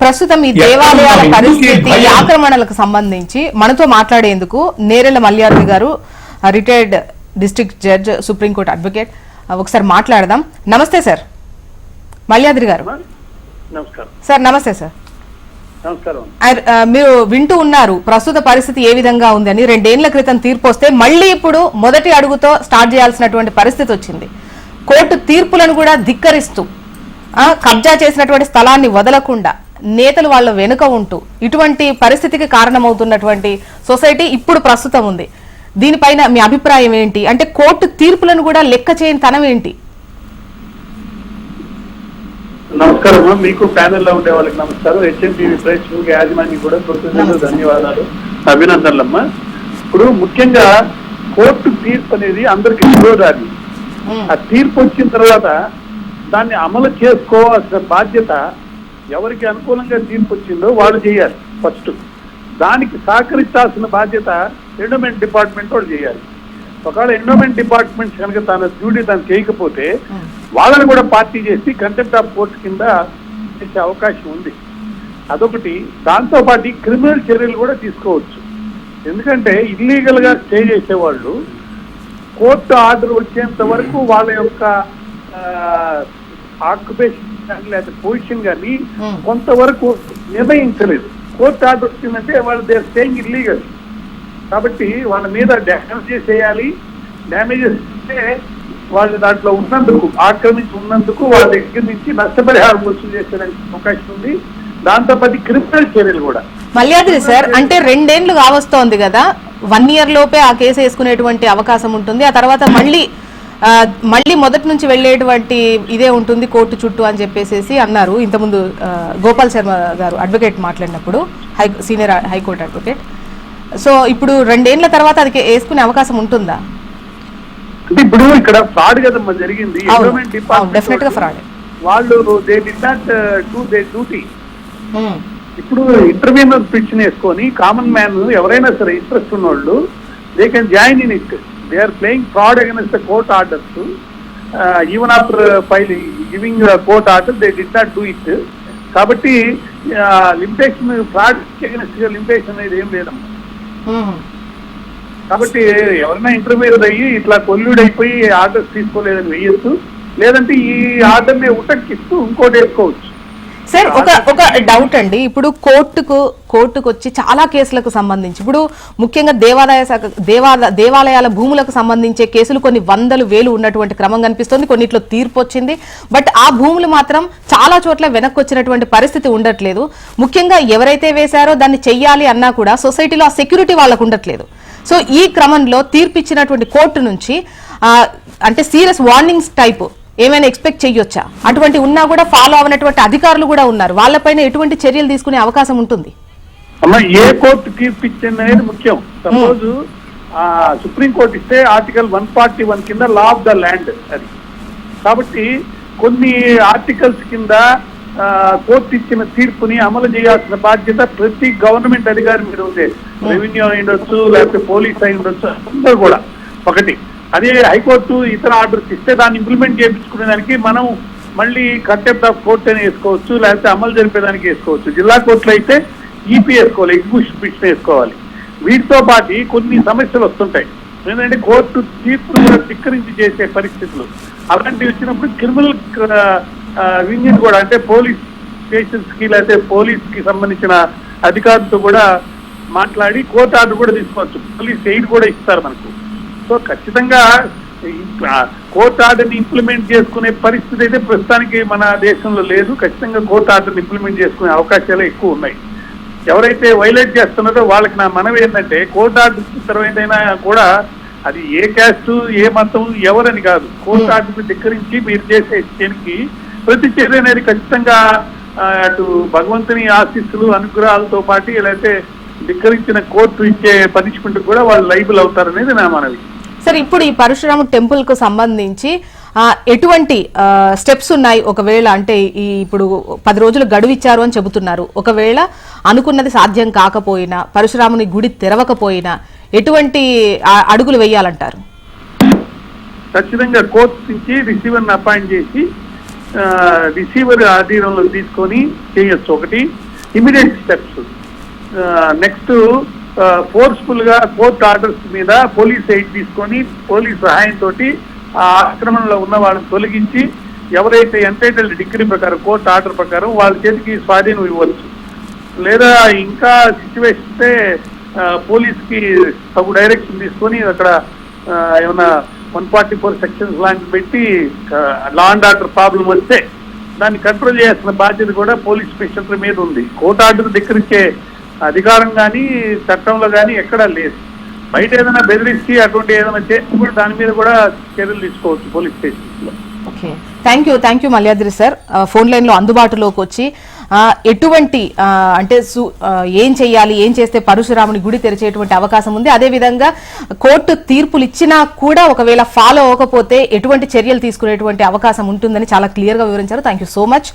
ప్రస్తుతం ఈ దేవాలయాల పరిస్థితి? ఆక్రమణలకు సంబంధించి మనతో మాట్లాడేందుకు Nerella Malyadri garu retired district judge supreme court advocate ఒకసారి మాట్లాడదాం. నమస్తే సార్. మల్యాద్రి గారు. నమస్కారం. సార్ నమస్తే సార్. మీరు వింటూ ఉన్నారు ప్రస్తుత పరిస్థితి ఏ విధంగా ఉంది అని రెండేళ్ళ క్రితం తీర్పు వస్తే మళ్ళీ ఇప్పుడు మొదటి అడుగుతో స్టార్ట్ చేయాల్సినటువంటి పరిస్థితి వచ్చింది. కోర్టు తీర్పులను కూడా ధిక్కరిస్తూ ఆ, కబ్జా చేసినటువంటి స్థలాన్ని వదలకుండా నేతలు వాళ్ళ వెనుక ఉంటూ ఇటువంటి పరిస్థితికి కారణమవుతున్నటువంటి సొసైటీ ఇప్పుడు ప్రస్తుతం ఉంది. దీనిపైన మీ అభిప్రాయం ఏంటి? అంటే కోర్టు తీర్పులను కూడా లెక్క చేయని తనం ఏంటి? నమస్కారం. మీకు ప్యానెల్లో ఉండే వాళ్ళకి నమస్కారం. హెచ్ఎంటీవీ ప్రేక్షకులకి యాజమాన్యం కూడా కృతజ్ఞతలు ధన్యవాదాలు. అభినందనలమ్మా. ఇప్పుడు ముఖ్యంగా కోర్టు తీర్పు అనేది అందరికి విరోధాది. ఆ తీర్పు వచ్చిన తర్వాత దాన్ని అమలు చేసుకోవాల్సిన బాధ్యత ఎవరికి అనుకూలంగా తీర్పు వచ్చిందో వాళ్ళు చేయాలి ఫస్ట్. దానికి సహకరించాల్సిన బాధ్యత ఎండోమెంట్ డిపార్ట్మెంట్ వాళ్ళు చేయాలి. ఒకవేళ ఎండోమెంట్ డిపార్ట్మెంట్ కనుక తన డ్యూటీ తను చేయకపోతే వాళ్ళని కూడా పార్టీ చేసి కంటెంప్ట్ ఆఫ్ కోర్టు కింద చేసే అవకాశం ఉంది. అదొకటి. దాంతోపాటు క్రిమినల్ చర్యలు కూడా తీసుకోవచ్చు. ఎందుకంటే ఇల్లీగల్గా స్టే స్టే చేసేవాళ్ళు కోర్టు ఆర్డర్ వచ్చేంత వరకు వాళ్ళ యొక్క ఆక్యుపేషన్ కానీ లేదా పొజిషన్ కానీ. కొంతవరకు నిర్ణయించలేదు. కోర్టు ఆర్డర్ వచ్చిందంటే వాళ్ళు దే స్టేయింగ్ ఇల్లీగల్ కాబట్టి వాళ్ళ మీద డ్యామేజ్ చేసేయాలి. డ్యామేజెస్ అంటే వాళ్ళు దాంట్లో ఉన్నందుకు ఆక్రమించి ఉన్నందుకు వాళ్ళ దగ్గర నుంచి నష్టపరిహారం వసూలు చేసేదానికి అవకాశం ఉంది. దాంతోపాటు క్రిమినల్ చర్యలు కూడా. మల్యాద్రి సార్ అంటే రెండేళ్ళు కావస్తోంది కదా. వన్ ఇయర్ లోపే ఆ కేసు వేసుకునేటువంటి అవకాశం ఉంటుంది. ఆ తర్వాత మళ్ళీ మళ్ళీ మొదటి నుంచి వెళ్ళేటువంటి ఇదే ఉంటుంది కోర్టు చుట్టూ అని చెప్పేసి అన్నారు. ఇంతకుముందు గోపాల్ శర్మ గారు అడ్వకేట్ మాట్లాడినప్పుడు high senior high court advocate so ఇప్పుడు రెండేళ్ళ తర్వాత అది వేసుకునే అవకాశం ఉంటుందా? అంటే ఇప్పుడు ఇక్కడ ఫ్రాడ్ కదమ్మా జరిగింది. definite గా fraud. వాళ్ళు they did not do their duty ఇప్పుడు ఇంటర్వ్యూనర్ పిచ్చిన వేసుకొని కామన్ మ్యాన్ ఎవరైనా సరే ఇంట్రెస్ట్ ఉన్నోళ్ళు they can join in it they are playing fraud against the court orders even after file giving court order they did not do it కాబట్టి limitation fraud against limitation అనేది ఏం లేదమ్మా. కాబట్టి ఎవరైనా interview అయ్యి ఇట్లా కొల్లుడు అయిపోయి ఆర్డర్స్ తీసుకోలేదని వేయొచ్చు లేదంటే ఈ ఆర్డర్ని ఉటంకిస్తూ ఇంకోటి వేసుకోవచ్చు. సార్ ఒక ఒక డౌట్ అండి. ఇప్పుడు కోర్టుకు కోర్టుకు వచ్చి చాలా కేసులకు సంబంధించి ఇప్పుడు ముఖ్యంగా దేవాదాయ శాఖ దేవాల దేవాలయాల భూములకు సంబంధించే కేసులు కొన్ని వందలు వేలు ఉన్నటువంటి క్రమం కనిపిస్తుంది. కొన్నిట్లో తీర్పు వచ్చింది. బట్ ఆ భూములు మాత్రం చాలా చోట్ల వెనక్కి వచ్చినటువంటి పరిస్థితి ఉండట్లేదు. ముఖ్యంగా ఎవరైతే వేశారో దాన్ని చెయ్యాలి అన్నా కూడా సొసైటీలో ఆ సెక్యూరిటీ వాళ్ళకు ఉండట్లేదు. సో ఈ క్రమంలో తీర్పు ఇచ్చినటువంటి కోర్టు నుంచి అంటే సీరియస్ వార్నింగ్స్ టైప్ ఏమైనా ఎక్స్పెక్ట్ చేయొచ్చా అటువంటి ఉన్నా కూడా ఫాలో అవనటువంటి అధికారులు కూడా ఉన్నారు. వాళ్ళపైన ఎటువంటి చర్యలు తీసుకునే అవకాశం ఉంటుంది? అమ్మ ఏ కోర్టు తీర్పు ఇచ్చింది అనేది ముఖ్యం. సపోజ్ సుప్రీం కోర్టు ఇస్తే ఆర్టికల్ వన్ ఫార్టీ వన్ కింద లా ఆఫ్ ద ల్యాండ్ అది. కాబట్టి కొన్ని ఆర్టికల్స్ కింద కోర్టు ఇచ్చిన తీర్పుని అమలు చేయాల్సిన బాధ్యత ప్రతి గవర్నమెంట్ అధికారి మీద ఉంది రెవెన్యూ అయి ఉండొచ్చు లేకపోతే పోలీస్ అయి ఉండొచ్చు అందరూ కూడా. ఒకటి అదే హైకోర్టు ఇతర ఆర్డర్స్ ఇస్తే దాన్ని ఇంప్లిమెంట్ చేయించుకునే దానికి మనం మళ్ళీ కంటెంప్ట్ ఆఫ్ కోర్ట్ అని వేసుకోవచ్చు లేకపోతే అమలు జరిపేదానికి వేసుకోవచ్చు. జిల్లా కోర్టులో అయితే ఈపీ వేసుకోవాలి ఎగ్జిక్యూషన్ పిటిషన్ వేసుకోవాలి. వీటితో పాటు కొన్ని సమస్యలు వస్తుంటాయి. ఏంటంటే కోర్టు తీర్పును కూడా ధిక్కరించి చేసే పరిస్థితులు. అలాంటివి వచ్చినప్పుడు క్రిమినల్ యూనియన్ కూడా అంటే పోలీస్ స్టేషన్స్కి లేకపోతే పోలీస్కి సంబంధించిన అధికారులతో కూడా మాట్లాడి కోర్టు ఆర్డర్ కూడా తీసుకోవచ్చు. పోలీస్ ఎయిడ్ కూడా ఇస్తారు మనకు. సో ఖచ్చితంగా కోర్ట్ ఆర్డర్ని ఇంప్లిమెంట్ చేసుకునే పరిస్థితి అయితే ప్రస్తుతానికి మన దేశంలో లేదు. ఖచ్చితంగా కోర్ట్ ఆర్డర్ని ఇంప్లిమెంట్ చేసుకునే అవకాశాలు ఎక్కువ ఉన్నాయి. ఎవరైతే వైలేట్ చేస్తున్నారో వాళ్ళకి నా మనవి ఏంటంటే కోర్ట్ ఆర్డర్ తర్వాతైనా కూడా అది ఏ క్యాస్ట్ ఏ మతం ఎవరని కాదు. కోర్టు ఆర్డర్ని ధిక్కరించి మీరు చేసే చర్యకి ప్రతి చర్య అనేది ఖచ్చితంగా అటు భగవంతుని ఆశీస్సులు అనుగ్రహాలతో పాటు లేకపోతే ధిక్కరించిన కోర్టు ఇచ్చే పనిష్మెంట్ కూడా వాళ్ళు లైబుల్ అవుతారనేది నా మనవి. సార్ ఇప్పుడు ఈ పరశురామ టెంపుల్కు సంబంధించి ఎటువంటి స్టెప్స్ ఉన్నాయి? ఒకవేళ అంటే ఈ ఇప్పుడు పది రోజులు గడువు ఇచ్చారు అని చెబుతున్నారు. ఒకవేళ అనుకున్నది సాధ్యం కాకపోయినా పరశురాముని గుడి తెరవకపోయినా ఎటువంటి అడుగులు వేయాలంటారు? ఖచ్చితంగా కోర్టు నుంచి రిసీవర్ని అపాయింట్ చేసి రిసీవర్ ఆధీనంలో తీసుకొని చేయొచ్చు. ఒకటి ఇమీడియట్ స్టెప్స్. నెక్స్ట్ ఫోర్స్ఫుల్గా కోర్ట్ ఆర్డర్స్ మీద పోలీస్ ఎయిడ్ తీసుకొని పోలీస్ సహాయంతో ఆ ఆక్రమణలో ఉన్న వాళ్ళని తొలగించి ఎవరైతే ఎంటైటిల్డ్ డిగ్రీ ప్రకారం కోర్టు ఆర్డర్ ప్రకారం వాళ్ళ చేతికి స్వాధీనం ఇవ్వచ్చు. లేదా ఇంకా సిచ్యువేషన్ అయితే పోలీస్కి తగు డైరెక్షన్ తీసుకొని అక్కడ ఏమైనా వన్ ఫార్టీ ఫోర్ సెక్షన్స్ లాంటివి పెట్టి లా అండ్ ఆర్డర్ ప్రాబ్లం వస్తే దాన్ని కంట్రోల్ చేయాల్సిన బాధ్యత కూడా పోలీస్ స్పెషల్ మీద ఉంది. కోర్టు ఆర్డర్ ధిక్కరించే అధికారం కానీ చట్టంలో కానీ ఎక్కడా లేదు. బయట ఏదైనా బెదిరించి అటువంటి ఏదైనా చేసి కూడా దాని మీద కూడా చర్యలు తీసుకోవచ్చు police stations okay. Thank you thank you Malyadri sir phone లైన్లో అందుబాటులోకి వచ్చి ఎటువంటి అంటే సు- ఏం చేయాలి ఏం చేస్తే పరశురాముని గుడి తెరిచేటువంటి అవకాశం ఉంది. అదేవిధంగా కోర్టు తీర్పులు ఇచ్చినా కూడా ఒకవేళ ఫాలో అవ్వకపోతే ఎటువంటి చర్యలు తీసుకునేటువంటి అవకాశం ఉంటుందని చాలా క్లియర్గా వివరించారు. Thank you so much.